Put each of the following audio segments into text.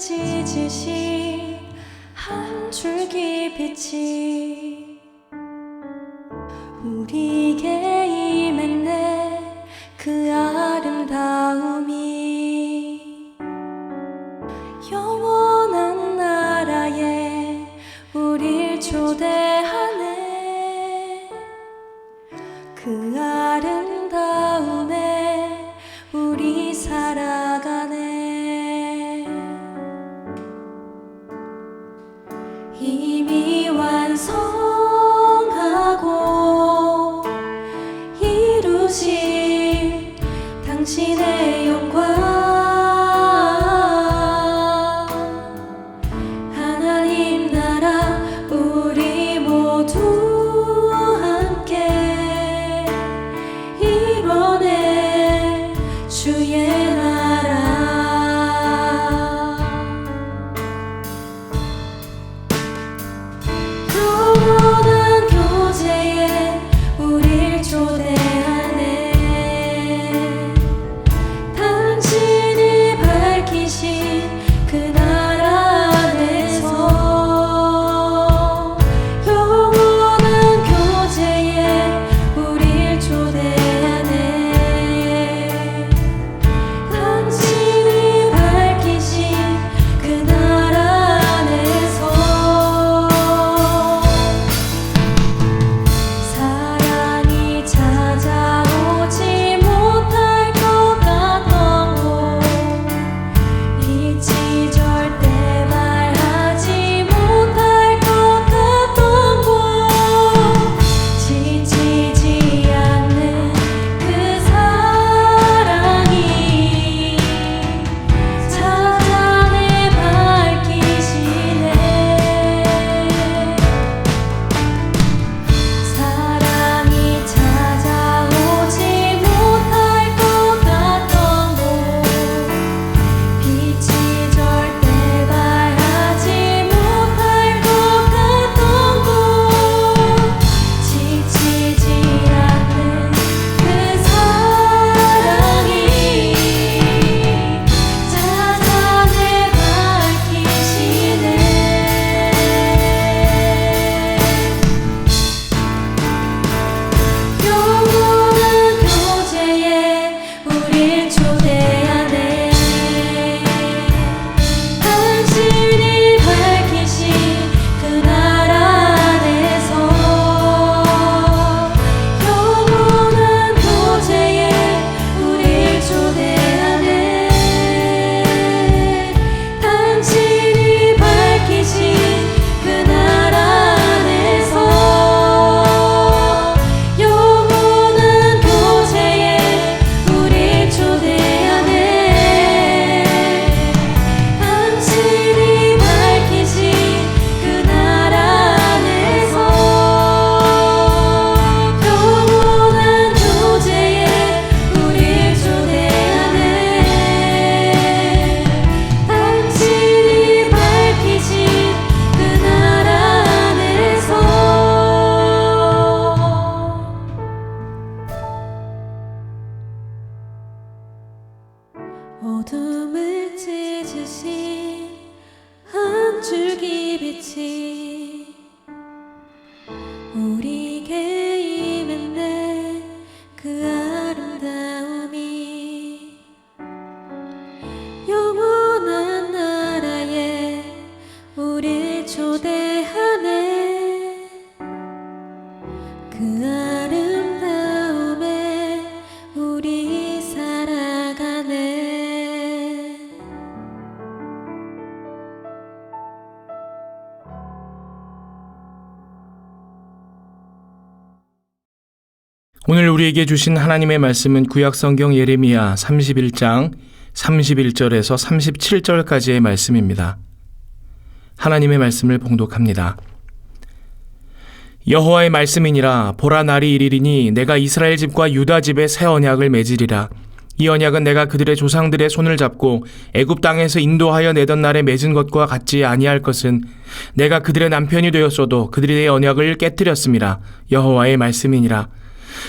찢으신 한 줄기 빛이 우리 초대하네 그 아름다움에 우리 살아가네 오늘 우리에게 주신 하나님의 말씀은 구약성경 예레미야 31장 31절에서 37절까지의 말씀입니다. 하나님의 말씀을 봉독합니다. 여호와의 말씀이니라 보라 날이 이르리니 내가 이스라엘 집과 유다 집에 새 언약을 맺으리라. 이 언약은 내가 그들의 조상들의 손을 잡고 애굽 땅에서 인도하여 내던 날에 맺은 것과 같지 아니할 것은 내가 그들의 남편이 되었어도 그들이 내 언약을 깨뜨렸음이라 여호와의 말씀이니라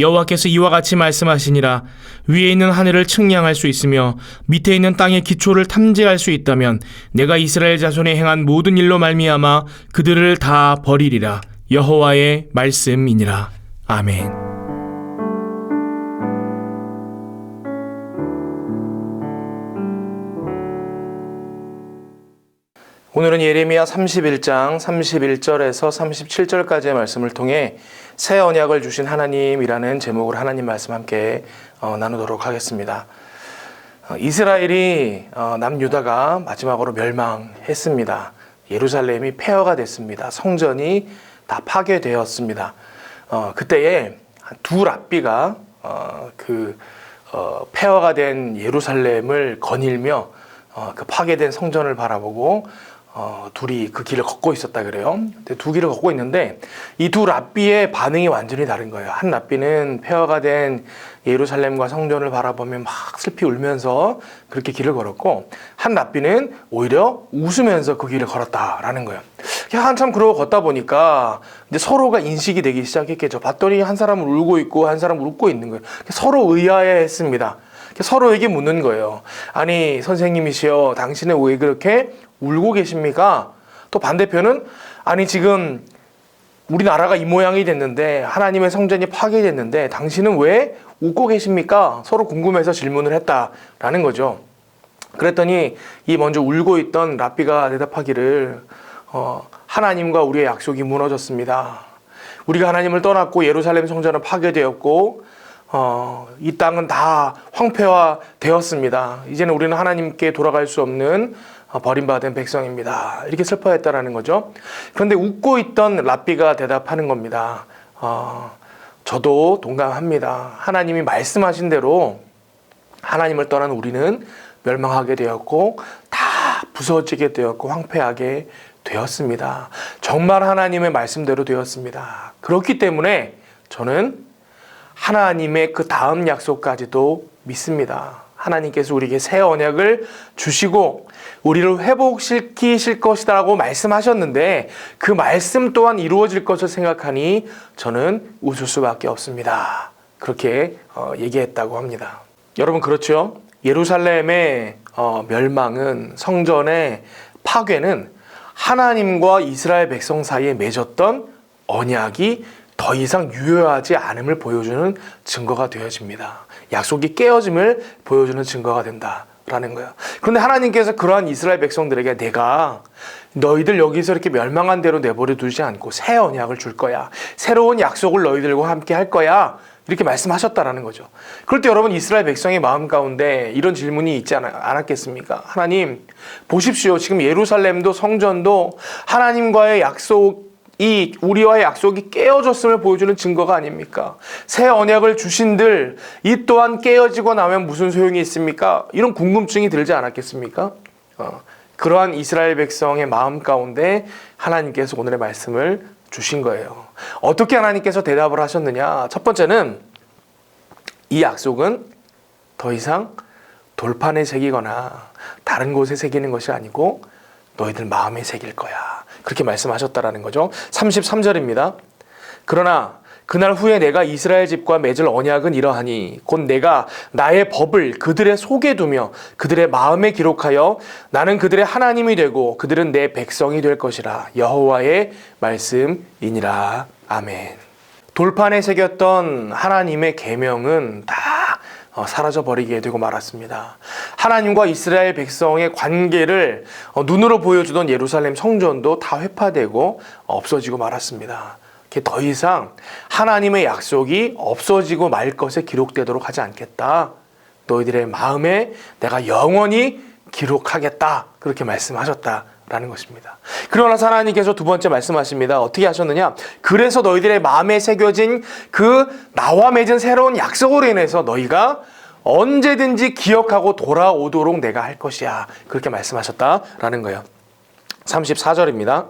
여호와께서 이와 같이 말씀하시니라. 위에 있는 하늘을 측량할 수 있으며 밑에 있는 땅의 기초를 탐지할 수 있다면 내가 이스라엘 자손에 행한 모든 일로 말미암아 그들을 다 버리리라. 여호와의 말씀이니라. 아멘. 오늘은 예레미야 31장 31절에서 37절까지의 말씀을 통해 새 언약을 주신 하나님이라는 제목으로 하나님 말씀 함께 어, 나누도록 하겠습니다. 어, 이스라엘이 어, 남유다가 마지막으로 멸망했습니다. 예루살렘이 폐허가 됐습니다. 성전이 다 파괴되었습니다. 어, 그때에 두 랍비가 어, 그 어, 폐허가 된 예루살렘을 거닐며 어, 그 파괴된 성전을 바라보고 어, 둘이 그 길을 걷고 있었다 그래요. 근데 두 길을 걷고 있는데 이 두 랍비의 반응이 완전히 다른 거예요. 한 랍비는 폐허가 된 예루살렘과 성전을 바라보며 막 슬피 울면서 그렇게 길을 걸었고 한 랍비는 오히려 웃으면서 그 길을 걸었다라는 거예요. 한참 그러고 걷다 보니까 이제 서로가 인식이 되기 시작했겠죠. 봤더니 한 사람은 울고 있고 한 사람은 웃고 있는 거예요. 서로 의아해했습니다. 서로에게 묻는 거예요. 아니 선생님이시여 당신은 왜 그렇게 울고 계십니까? 또 반대편은 아니 지금 우리나라가 이 모양이 됐는데 하나님의 성전이 파괴됐는데 당신은 왜 웃고 계십니까? 서로 궁금해서 질문을 했다라는 거죠. 그랬더니 이 먼저 울고 있던 랍비가 대답하기를 어, 하나님과 우리의 약속이 무너졌습니다. 우리가 하나님을 떠났고 예루살렘 성전은 파괴되었고 어, 이 땅은 다 황폐화 되었습니다. 이제는 우리는 하나님께 돌아갈 수 없는 어, 버림받은 백성입니다. 이렇게 슬퍼했다라는 거죠. 그런데 웃고 있던 랍비가 대답하는 겁니다. 어, 저도 동감합니다. 하나님이 말씀하신 대로 하나님을 떠난 우리는 멸망하게 되었고 다 부서지게 되었고 황폐하게 되었습니다. 정말 하나님의 말씀대로 되었습니다. 그렇기 때문에 저는 하나님의 그 다음 약속까지도 믿습니다. 하나님께서 우리에게 새 언약을 주시고 우리를 회복시키실 것이다라고 말씀하셨는데 그 말씀 또한 이루어질 것을 생각하니 저는 웃을 수밖에 없습니다. 그렇게 어, 얘기했다고 합니다. 여러분 그렇죠? 예루살렘의 어, 멸망은 성전의 파괴는 하나님과 이스라엘 백성 사이에 맺었던 언약이 더 이상 유효하지 않음을 보여주는 증거가 되어집니다. 약속이 깨어짐을 보여주는 증거가 된다 라는 거예요. 그런데 하나님께서 그러한 이스라엘 백성들에게 내가 너희들 여기서 이렇게 멸망한 대로 내버려 두지 않고 새 언약을 줄 거야. 새로운 약속을 너희들과 함께 할 거야. 이렇게 말씀하셨다라는 거죠. 그럴 때 여러분 이스라엘 백성의 마음 가운데 이런 질문이 있지 않- 않았겠습니까? 하나님 보십시오. 지금 예루살렘도 성전도 하나님과의 약속 이 우리와의 약속이 깨어졌음을 보여주는 증거가 아닙니까? 새 언약을 주신들 이 또한 깨어지고 나면 무슨 소용이 있습니까? 이런 궁금증이 들지 않았겠습니까? 어, 그러한 이스라엘 백성의 마음 가운데 하나님께서 오늘의 말씀을 주신 거예요. 어떻게 하나님께서 대답을 하셨느냐? 첫 번째는 이 약속은 더 이상 돌판에 새기거나 다른 곳에 새기는 것이 아니고 너희들 마음에 새길 거야. 그렇게 말씀하셨다라는 거죠. 33절입니다. 그러나 그날 후에 내가 이스라엘 집과 맺을 언약은 이러하니 곧 내가 나의 법을 그들의 속에 두며 그들의 마음에 기록하여 나는 그들의 하나님이 되고 그들은 내 백성이 될 것이라 여호와의 말씀이니라 아멘. 돌판에 새겼던 하나님의 계명은 다 어, 사라져 버리게 되고 말았습니다. 하나님과 이스라엘 백성의 관계를 어, 눈으로 보여주던 예루살렘 성전도 다 회파되고 없어지고 말았습니다. 더 이상 하나님의 약속이 없어지고 말 것에 기록되도록 하지 않겠다. 너희들의 마음에 내가 영원히 기록하겠다. 그렇게 말씀하셨다 라는 것입니다. 그러나 하나님께서 두 번째 말씀하십니다. 어떻게 하셨느냐? 그래서 너희들의 마음에 새겨진 그 나와 맺은 새로운 약속으로 인해서 너희가 언제든지 기억하고 돌아오도록 내가 할 것이야. 그렇게 말씀하셨다라는 거예요. 34절입니다.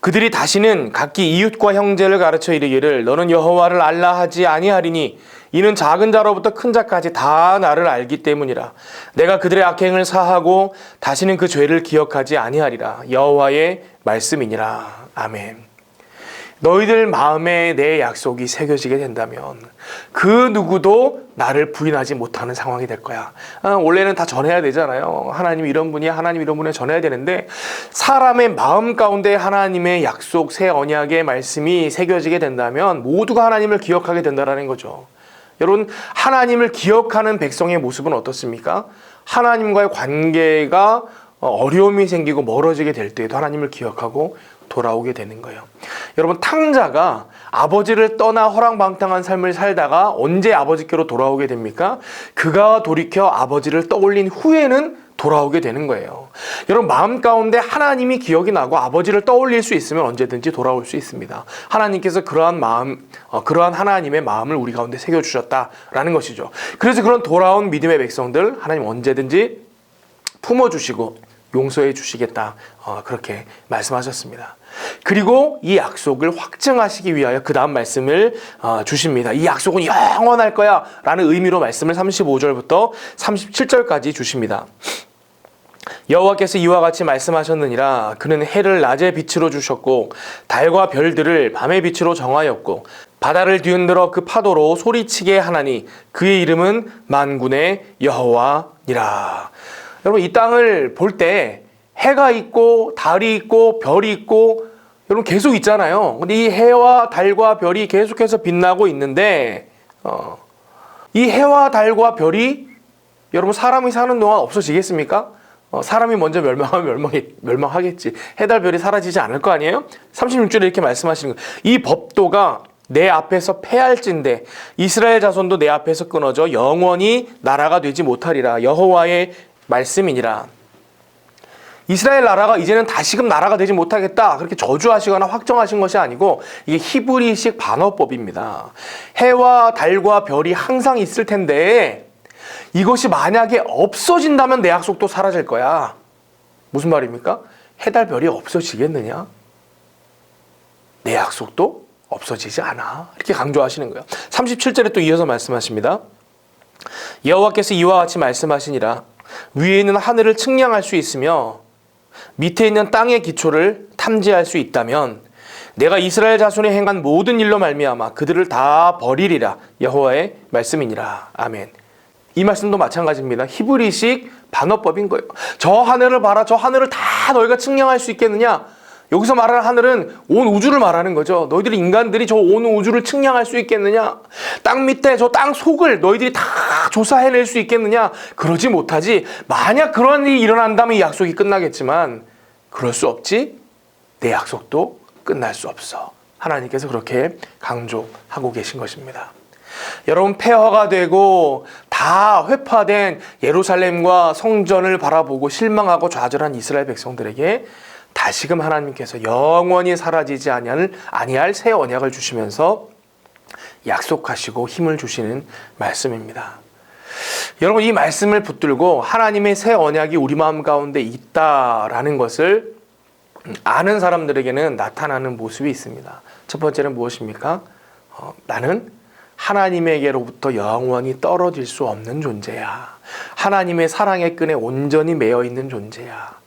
그들이 다시는 각기 이웃과 형제를 가르쳐 이르기를 너는 여호와를 알라 하지 아니하리니 이는 작은 자로부터 큰 자까지 다 나를 알기 때문이라. 내가 그들의 악행을 사하고 다시는 그 죄를 기억하지 아니하리라. 여호와의 말씀이니라. 아멘. 너희들 마음에 내 약속이 새겨지게 된다면 그 누구도 나를 부인하지 못하는 상황이 될 거야. 아, 원래는 다 전해야 되잖아요. 하나님 이런 분이야, 하나님 이런 분에 전해야 되는데 사람의 마음 가운데 하나님의 약속, 새 언약의 말씀이 새겨지게 된다면 모두가 하나님을 기억하게 된다라는 거죠. 여러분 하나님을 기억하는 백성의 모습은 어떻습니까? 하나님과의 관계가 어, 어려움이 생기고 멀어지게 될 때에도 하나님을 기억하고 돌아오게 되는 거예요. 여러분 탕자가 아버지를 떠나 허랑방탕한 삶을 살다가 언제 아버지께로 돌아오게 됩니까? 그가 돌이켜 아버지를 떠올린 후에는 돌아오게 되는 거예요. 여러분 마음 가운데 하나님이 기억이 나고 아버지를 떠올릴 수 있으면 언제든지 돌아올 수 있습니다. 하나님께서 그러한 마음, 어, 그러한 하나님의 마음을 우리 가운데 새겨 주셨다라는 것이죠. 그래서 그런 돌아온 믿음의 백성들 하나님 언제든지 품어 주시고 용서해 주시겠다. 어, 그렇게 말씀하셨습니다. 그리고 이 약속을 확증하시기 위하여 그 다음 말씀을 어, 주십니다. 이 약속은 영원할 거야. 라는 의미로 말씀을 35절부터 37절까지 주십니다. 여호와께서 이와 같이 말씀하셨느니라 그는 해를 낮의 빛으로 주셨고 달과 별들을 밤의 빛으로 정하였고 바다를 뒤흔들어 그 파도로 소리치게 하나니 그의 이름은 만군의 여호와니라 여러분 이 땅을 볼 때 해가 있고 달이 있고 별이 있고 여러분 계속 있잖아요 근데 이 해와 달과 별이 계속해서 빛나고 있는데 어, 이 해와 달과 별이 여러분 사람이 사는 동안 없어지겠습니까? 어, 사람이 먼저 멸망하면 멸망이, 멸망하겠지. 해달 별이 사라지지 않을 거 아니에요? 36절에 이렇게 말씀하시는 거예요. 이 법도가 내 앞에서 패할진대 이스라엘 자손도 내 앞에서 끊어져 영원히 나라가 되지 못하리라. 여호와의 말씀이니라. 이스라엘 나라가 이제는 다시금 나라가 되지 못하겠다. 그렇게 저주하시거나 확정하신 것이 아니고 이게 히브리식 반어법입니다. 해와 달과 별이 항상 있을 텐데 이것이 만약에 없어진다면 내 약속도 사라질 거야. 무슨 말입니까? 해달 별이 없어지겠느냐? 내 약속도 없어지지 않아. 이렇게 강조하시는 거예요. 37절에 또 이어서 말씀하십니다. 여호와께서 이와 같이 말씀하시니라 위에 있는 하늘을 측량할 수 있으며 밑에 있는 땅의 기초를 탐지할 수 있다면 내가 이스라엘 자손이 행한 모든 일로 말미암아 그들을 다 버리리라 여호와의 말씀이니라 아멘. 이 말씀도 마찬가지입니다. 히브리식 반어법인 거예요. 저 하늘을 봐라. 저 하늘을 다 너희가 측량할 수 있겠느냐? 여기서 말하는 하늘은 온 우주를 말하는 거죠. 너희들이 인간들이 저 온 우주를 측량할 수 있겠느냐? 땅 밑에 저 땅 속을 너희들이 다 조사해낼 수 있겠느냐? 그러지 못하지. 만약 그런 일이 일어난다면 이 약속이 끝나겠지만 그럴 수 없지. 내 약속도 끝날 수 없어. 하나님께서 그렇게 강조하고 계신 것입니다. 여러분 폐허가 되고 다 회파된 예루살렘과 성전을 바라보고 실망하고 좌절한 이스라엘 백성들에게 다시금 하나님께서 영원히 사라지지 아니할, 아니할 새 언약을 주시면서 약속하시고 힘을 주시는 말씀입니다. 여러분 이 말씀을 붙들고 하나님의 새 언약이 우리 마음 가운데 있다라는 것을 아는 사람들에게는 나타나는 모습이 있습니다. 첫 번째는 무엇입니까? 어, 나는 하나님에게로부터 영원히 떨어질 수 없는 존재야. 하나님의 사랑의 끈에 온전히 매여 있는 존재야.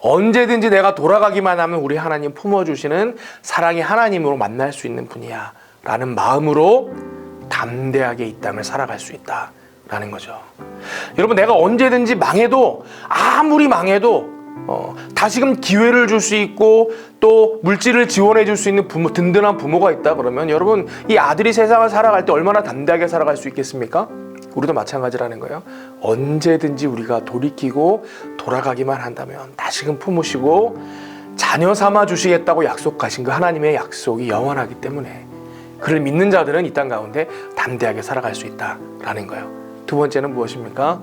언제든지 내가 돌아가기만 하면 우리 하나님 품어주시는 사랑의 하나님으로 만날 수 있는 분이야. 라는 마음으로 담대하게 이 땅을 살아갈 수 있다. 라는 거죠. 여러분, 내가 언제든지 망해도, 아무리 망해도, 어, 다시금 기회를 줄 수 있고, 또 물질을 지원해 줄 수 있는 부모, 든든한 부모가 있다 그러면 여러분, 이 아들이 세상을 살아갈 때 얼마나 담대하게 살아갈 수 있겠습니까? 우리도 마찬가지라는 거예요. 언제든지 우리가 돌이키고 돌아가기만 한다면 다시금 품으시고 자녀 삼아 주시겠다고 약속하신 그 하나님의 약속이 영원하기 때문에 그를 믿는 자들은 이 땅 가운데 담대하게 살아갈 수 있다라는 거예요. 두 번째는 무엇입니까?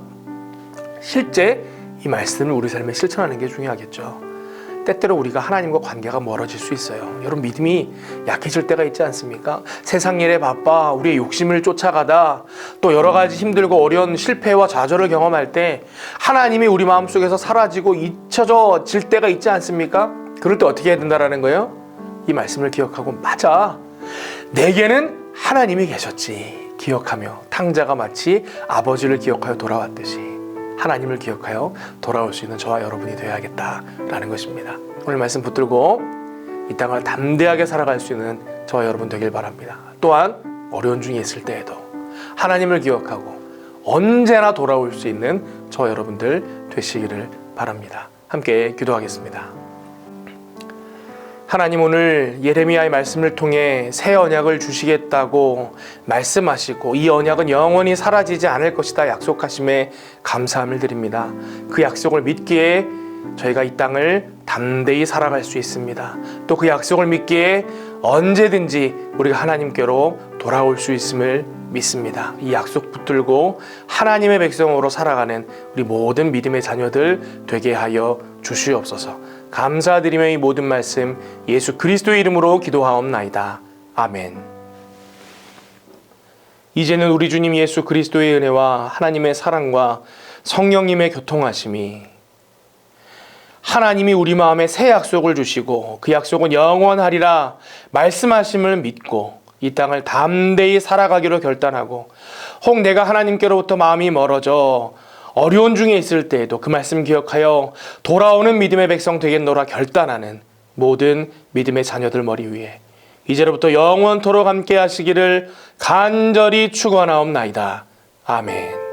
실제 이 말씀을 우리 삶에 실천하는 게 중요하겠죠. 때때로 우리가 하나님과 관계가 멀어질 수 있어요. 여러분 믿음이 약해질 때가 있지 않습니까? 세상 일에 바빠 우리의 욕심을 쫓아가다 또 여러 가지 힘들고 어려운 실패와 좌절을 경험할 때 하나님이 우리 마음속에서 사라지고 잊혀져 질 때가 있지 않습니까? 그럴 때 어떻게 해야 된다라는 거예요? 이 말씀을 기억하고 맞아. 내게는 하나님이 계셨지. 기억하며 탕자가 마치 아버지를 기억하여 돌아왔듯이 하나님을 기억하여 돌아올 수 있는 저와 여러분이 되어야겠다라는 것입니다. 오늘 말씀 붙들고 이 땅을 담대하게 살아갈 수 있는 저와 여러분 되길 바랍니다. 또한 어려운 중에 있을 때에도 하나님을 기억하고 언제나 돌아올 수 있는 저와 여러분들 되시기를 바랍니다. 함께 기도하겠습니다. 하나님 오늘 예레미야의 말씀을 통해 새 언약을 주시겠다고 말씀하시고 이 언약은 영원히 사라지지 않을 것이다 약속하심에 감사함을 드립니다. 그 약속을 믿기에 저희가 이 땅을 담대히 살아갈 수 있습니다. 또 그 약속을 믿기에 언제든지 우리가 하나님께로 돌아올 수 있음을 믿습니다. 이 약속 붙들고 하나님의 백성으로 살아가는 우리 모든 믿음의 자녀들 되게 하여 주시옵소서. 감사드리며 이 모든 말씀 예수 그리스도의 이름으로 기도하옵나이다. 아멘. 이제는 우리 주님 예수 그리스도의 은혜와 하나님의 사랑과 성령님의 교통하심이 하나님이 우리 마음에 새 약속을 주시고 그 약속은 영원하리라 말씀하심을 믿고 이 땅을 담대히 살아가기로 결단하고 혹 내가 하나님께로부터 마음이 멀어져 어려운 중에 있을 때에도 그 말씀 기억하여 돌아오는 믿음의 백성 되겠노라 결단하는 모든 믿음의 자녀들 머리 위에 이제로부터 영원토록 함께 하시기를 간절히 축원하옵나이다. 아멘.